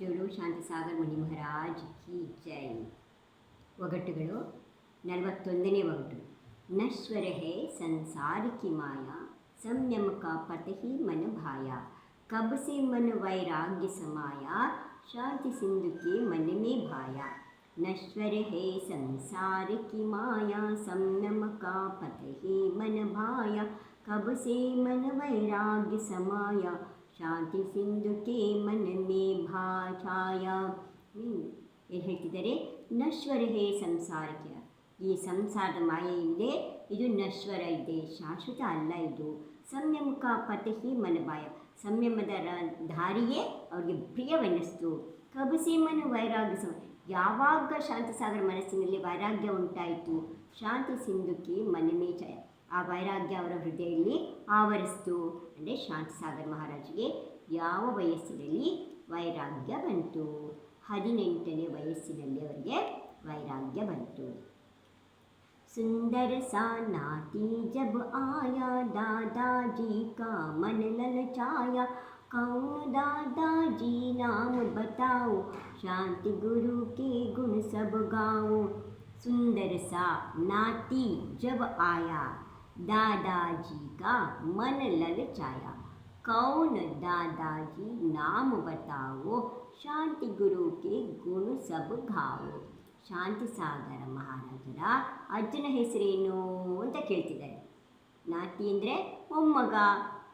ಜೋಡು ಶಾಂತಸಾಗರ್ ಮುನಿ ಮಹಾರಾಜ್ ಕಿ ಜೈ ಒಗಟುಗಳು ನಲವತ್ತೊಂದನೇ ಒಗಟು ನಶ್ವರ ಹೇ ಸಂಸಾರ ಕಿ ಮಾಯಾ ಸಂಯಮ ಕಾ ಪತಹಿ ಮನ ಭಾಯ ಕಬ್ से मन वैराग्य समाया शांति सिंधु के मन में भाया नश्वर है संसार की माया संयम का पतहि मन भाया कब से मन वैराग्य समाया ಶಾಂತಿ ಸಿಂಧುಕೆ ಮನನ್ನೇ ಭಾಷಾಯ. ಏನು ಹೇಳ್ತಿದ್ದಾರೆ? ನಶ್ವರ ಹೇ ಸಂಸಾರಕ್ಕೆ. ಈ ಸಂಸಾರದ ಮಾಯೆ ಇದೆ ಇದು ನಶ್ವರ ಇದೆ, ಶಾಶ್ವತ ಅಲ್ಲ ಇದು. ಸಂಯಮಕ ಪತಹಿ ಮನಭಾಯ ಸಂಯಮದ ದಾರಿಯೇ ಅವರಿಗೆ ಪ್ರಿಯವೆನಿಸ್ತು. ಕಬಸಿ ಮನ ವೈರಾಗ್ಯ ಯಾವಾಗ ಶಾಂತಸಾಗರ ಮನಸ್ಸಿನಲ್ಲಿ ವೈರಾಗ್ಯ ಉಂಟಾಯಿತು? ಶಾಂತಿ ಸಿಂಧುಕಿ ಮನಮೇ ಚಯ ಆ ವೈರಾಗ್ಯ ಅವರ ಹೃದಯದಲ್ಲಿ ಆವರಿಸ್ತು ಅಂದರೆ ಶಾಂತಸಾಗರ್ ಮಹಾರಾಜರಿಗೆ ಯಾವ ವಯಸ್ಸಿನಲ್ಲಿ ವೈರಾಗ್ಯ ಬಂತು ಹದಿನೆಂಟನೇ ವಯಸ್ಸಿನಲ್ಲಿ ಅವರಿಗೆ ವೈರಾಗ್ಯ ಬಂತು सुंदर सा नाती जब आया दादाजी का मन ललचाया कौन दादाजी नाम बताओ शांति गुरु के गुण सब गाओ सुंदर सा नाती जब आया दादाजी का मन ललचाया कौन दादाजी नाम बताओ शांति गुरु के गुण सब गाओ ಶಾಂತಿ ಸಾಗರ ಮಹಾರಾಜರ ಅಜ್ಜನ ಹೆಸರೇನು ಅಂತ ಕೇಳ್ತಿದ್ದಾರೆ ನಾಟಿ ಅಂದರೆ ಮೊಮ್ಮಗ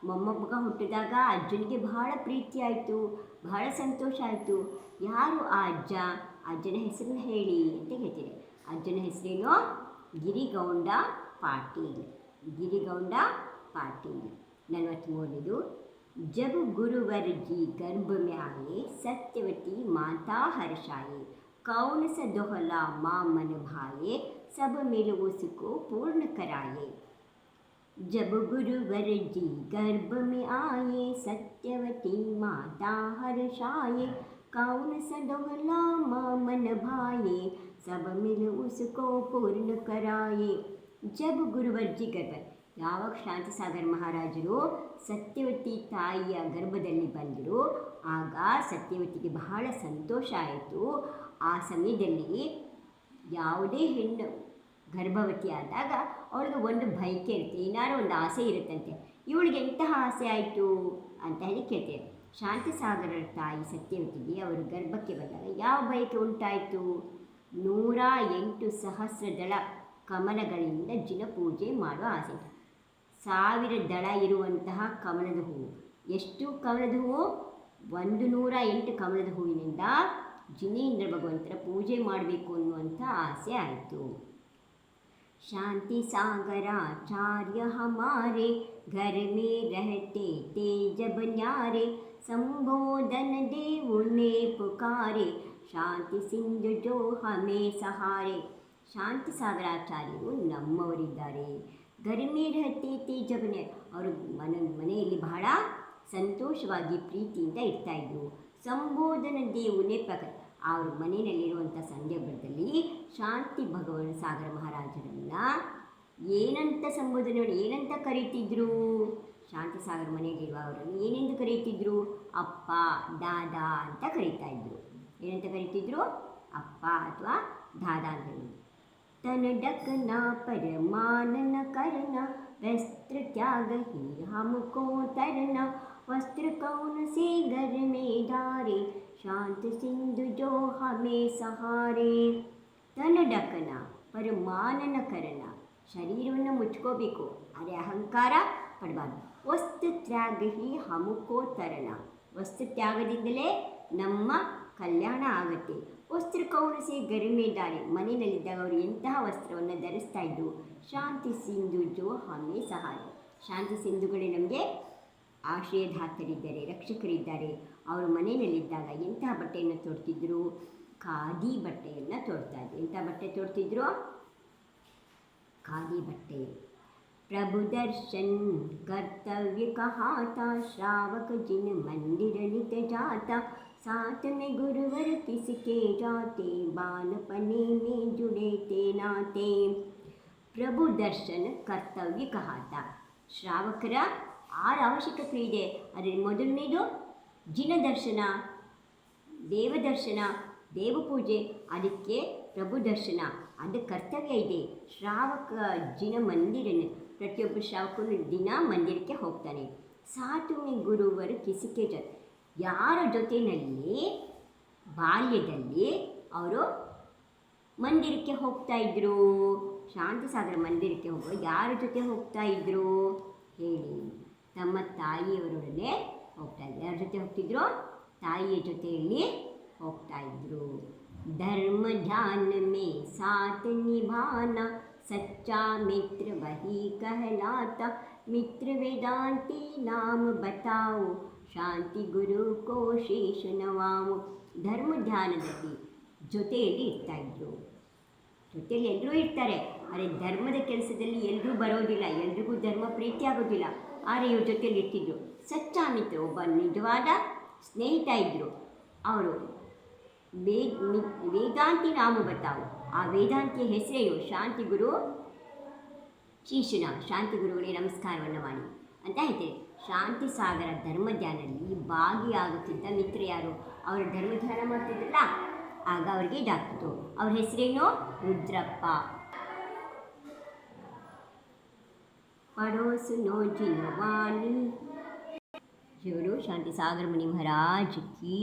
ಮೊಮ್ಮಗ ಹುಟ್ಟಿದಾಗ ಅಜ್ಜನಿಗೆ ಬಹಳ ಪ್ರೀತಿ ಆಯಿತು ಬಹಳ ಸಂತೋಷ ಆಯಿತು ಯಾರು ಆ ಅಜ್ಜ ಅಜ್ಜನ ಹೆಸರನ್ನ ಹೇಳಿ ಅಂತ ಹೇಳ್ತಿದ್ದಾರೆ ಅಜ್ಜನ ಹೆಸರೇನು ಗಿರಿಗೌಂಡ ಪಾಟೀಲ್ ಗಿರಿಗೌಂಡ ಪಾಟೀಲ್ ನಲವತ್ತ್ಮೂರನೇದು जब गुरुवर जी गर्भ में आए सत्यवती माता हर्षाए कौन सा दोहला माँ मन भाए सब मिल उसको पूर्ण कराए जब गुरुवर जी गर्भ में आए सत्यवती माता हर्षाए कौन सा दोहला माँ मन भाए सब मिल उसको पूर्ण कराए ಜಬ್ ಗುರುವರ್ಜಿ ಗರ್ಭ ಯಾವಾಗ ಶಾಂತಿಸಾಗರ್ ಮಹಾರಾಜರು ಸತ್ಯವತಿ ತಾಯಿಯ ಗರ್ಭದಲ್ಲಿ ಬಂದರು, ಆಗ ಸತ್ಯವತಿಗೆ ಬಹಳ ಸಂತೋಷ ಆಯಿತು. ಆ ಸಮಯದಲ್ಲಿ ಯಾವುದೇ ಹೆಣ್ಣು ಗರ್ಭವತಿ ಆದಾಗ ಅವಳಿಗೆ ಒಂದು ಬಯಕೆ ಇರುತ್ತೆ ಏನಾರು ಒಂದು ಆಸೆ ಇರುತ್ತಂತೆ. ಇವಳಿಗೆ ಎಂತಹ ಆಸೆ ಆಯಿತು ಅಂತ ಹೇಳಿ ಕೇಳ್ತೇವೆ. ಶಾಂತಸಾಗರರ ತಾಯಿ ಸತ್ಯವತಿಗೆ ಅವರು ಗರ್ಭಕ್ಕೆ ಬಂದಾಗ ಯಾವ ಬಯಕೆ ಉಂಟಾಯಿತು? ನೂರ ಎಂಟು ಸಹಸ್ರ ದಳ ಕಮಲಗಳಿಂದ ಜಿನಪೂಜೆ ಮಾಡುವ ಆಸೆ ಸಾವಿರ ದಳ ಇರುವಂತಹ ಕಮಲದ ಹೂವು ಎಷ್ಟು ಕಮಲದ ಹೂವು ಒಂದು ನೂರ ಎಂಟು ಕಮಲದ ಹೂವಿನಿಂದ ಜಿನೇಂದ್ರ ಭಗವಂತರ ಪೂಜೆ ಮಾಡಬೇಕು ಅನ್ನುವಂಥ ಆಸೆ ಆಯಿತು शांति सागराचार्य हमारे घर में रहते थे जब न्यारे संबोधन देव ने पुकारे ಶಾಂತಿ ಸಿಂಧು ಜೋ ಹಮೇ ಸಹಾರೆ ಶಾಂತಿ ಸಾಗರಾಚಾರ್ಯರು ನಮ್ಮವರಿದ್ದಾರೆ. ಗರಿಮೀರ್ ಹತ್ತಿ ಜಬನೆ ಅವರು ಮನ, ಮನೆಯಲ್ಲಿ ಬಹಳ ಸಂತೋಷವಾಗಿ ಪ್ರೀತಿಯಿಂದ ಇರ್ತಾಯಿದ್ರು ಸಂಬೋಧನ ದೇವುನೇ ಪ್ರಕ ಅವ್ರ ಮನೆಯಲ್ಲಿರುವಂಥ ಸಂದರ್ಭದಲ್ಲಿ ಶಾಂತಿ ಭಗವಾನ್ ಸಾಗರ ಮಹಾರಾಜರನ್ನ ಏನಂತ ಸಂಬೋಧನೆ ಏನಂತ ಕರೀತಿದ್ರು? ಶಾಂತಿ ಸಾಗರ ಮನೆಯಲ್ಲಿರುವ ಅವರನ್ನು ಏನೆಂದು ಕರೀತಿದ್ರು? ಅಪ್ಪ, ದಾದಾ ಅಂತ ಕರೀತಾ ಇದ್ರು. ಏನಂತ ಕರೀತಿದ್ರು? ಅಪ್ಪ ಅಥವಾ ದಾದಾ ಅಂತ. तन डकना परमानन करना वस्त्र त्याग ही हमको तरना वस्त्र कौन से घर में डारे शांत सिंधु जो हमें सहारे ತನ ಡಕನ ಪರಮಾನನ ಕರಣ ಶರೀರವನ್ನು ಮುಚ್ಕೋಬೇಕು ಅದೇ ಅಹಂಕಾರ ಪಡಬಾರ್ದು ವಸ್ತು ತ್ಯಾಗ ಹಿ ಹಮುಕೋ ತರಣ ವಸ್ತು ತ್ಯಾಗದಿಂದಲೇ ನಮ್ಮ ಕಲ್ಯಾಣ ಆಗುತ್ತೆ. ವಸ್ತ್ರ ಕೌಣಸಿ ಗರಿಮೆ ದಾರಿ ಮನೆಯಲ್ಲಿದ್ದಾಗ ಅವರು ಎಂತಹ ವಸ್ತ್ರವನ್ನು ಧರಿಸ್ತಾ ಇದ್ದರು ಶಾಂತಿ ಸಿಂಧು ಜೋ ಹಮ್ಮೆ ಸಹಾಯ. ಶಾಂತಿ ಸಿಂಧುಗಳೇ ನಮಗೆ ಆಶ್ರಯದಾತರಿದ್ದಾರೆ ರಕ್ಷಕರಿದ್ದಾರೆ. ಅವರು ಮನೆಯಲ್ಲಿದ್ದಾಗ ಎಂತಹ ಬಟ್ಟೆಯನ್ನು ತೊಡ್ತಿದ್ರು? ಖಾದಿ ಬಟ್ಟೆಯನ್ನು ತೊಡ್ತಾ ಇದ್ರು. ಎಂಥ ಬಟ್ಟೆ ತೊಡ್ತಿದ್ರು? ಖಾದಿ ಬಟ್ಟೆ. ಪ್ರಭು ದರ್ಶನ್, ಕರ್ತವ್ಯ ಕಹಾತ, ಶ್ರಾವಕ ಜಿನ ಮಂದಿರ ನಿತ ಜಾತ. साथ में गुरुवर किसके जाते बालपने में जुड़े थे नाते ಪ್ರಭು ದರ್ಶನ್ ಕರ್ತವ್ಯ ಕಹಾತ ಶ್ರಾವಕರ ಆರು ಅವಶ್ಯಕತೆ ಇದೆ ಅದರಲ್ಲಿ ಮೊದಲನೇದು ಜಿನ ದರ್ಶನ ದೇವದರ್ಶನ ದೇವಪೂಜೆ ಅದಕ್ಕೆ ಪ್ರಭು ದರ್ಶನ ಅದು ಕರ್ತವ್ಯ ಇದೆ ಶ್ರಾವಕ ಜಿನ ಮಂದಿರನ ಪ್ರತಿಯೊಬ್ಬ ಶ್ರಾವಕನು ದಿನ ಮಂದಿರಕ್ಕೆ ಹೋಗ್ತಾನೆ ಸಾತುಮಿ ಗುರುವರು ಕಿಸಿಕೆ ಜೊತೆ ಯಾರ ಜೊತೆಯಲ್ಲಿ ಬಾಲ್ಯದಲ್ಲಿ ಅವರು ಮಂದಿರಕ್ಕೆ ಹೋಗ್ತಾ ಇದ್ರು ಶಾಂತಿಸಾಗರ ಮಂದಿರಕ್ಕೆ ಹೋಗುವ ಯಾರ ಜೊತೆ ಹೋಗ್ತಾ ಇದ್ರು ಹೇಳಿ ತಮ್ಮ ತಾಯಿಯವರೊಡನೆ ಹೋಗ್ತಾ ಇದ್ರು ಯಾರ ಜೊತೆ ಹೋಗ್ತಿದ್ರು ತಾಯಿಯ ಜೊತೆಯಲ್ಲಿ ಹೋಗ್ತಾ ಇದ್ರು ಧರ್ಮ ಧ್ಯಾನ ಮೇ ಸಾತ್ ನಿಭಾನ ಸಚ್ಚಾ ಮಿತ್ರ ವಹಿ कहलाता ಮಿತ್ರ ವೇದಾಂತಿ ನಾಮ ಬತಾವು ಶಾಂತಿ ಗುರು ಕೋ ಶೇಷ ನವಾಮು ಧರ್ಮ ಧ್ಯಾನದಲ್ಲಿ ಜೊತೆಯಲ್ಲಿ ಇರ್ತಾ ಇದ್ರು. ಜೊತೆಯಲ್ಲಿ ಎಲ್ಲರೂ ಇರ್ತಾರೆ, ಆದರೆ ಧರ್ಮದ ಕೆಲಸದಲ್ಲಿ ಎಲ್ಲರೂ ಬರೋದಿಲ್ಲ, ಎಲ್ರಿಗೂ ಧರ್ಮ ಪ್ರೀತಿ ಆಗೋದಿಲ್ಲ. ಆದರೆ ಇವ್ರ ಜೊತೆಯಲ್ಲಿ ಇರ್ತಿದ್ರು. ಸಚ್ಚಾ ಮಿತ್ರ, ಒಬ್ಬ ನಿಜವಾದ ಸ್ನೇಹಿತ ಇದ್ದರು ಅವರು ವೇದ ವೇದಾಂತಿ ನಾಮ ಬರ್ತಾವು. ಆ ವೇದಾಂತಿಯ ಹೆಸರೆಯು ಶಾಂತಿ ಗುರು, ಶಿಶುನ. ಶಾಂತಿ ಗುರುಗಳಿಗೆ ನಮಸ್ಕಾರವನ್ನು ಮಾಡಿ ಅಂತ ಹೇಳ್ತೇವೆ ಶಾಂತಿ ಸಾಗರ ಧರ್ಮಧ್ಯಾನದಲ್ಲಿ ಭಾಗಿಯಾಗುತ್ತಿದ್ದ ಮಿತ್ರ ಯಾರು? ಅವರು ಧರ್ಮಧ್ಯಾನ ಮಾಡ್ತಿದ್ರಲ್ಲ, ಆಗ ಅವರಿಗೆ ಇದಾಗ್ತಿತ್ತು ಅವ್ರ ಹೆಸರೇನು? ರುದ್ರಪ್ಪ. ಪಡೋಸು ನೋ ಜಿನವಾನಿ ಇವರು ಶಾಂತಿ ಸಾಗರ ಮುನಿ ಮಹಾರಾಜ್ ಕಿ.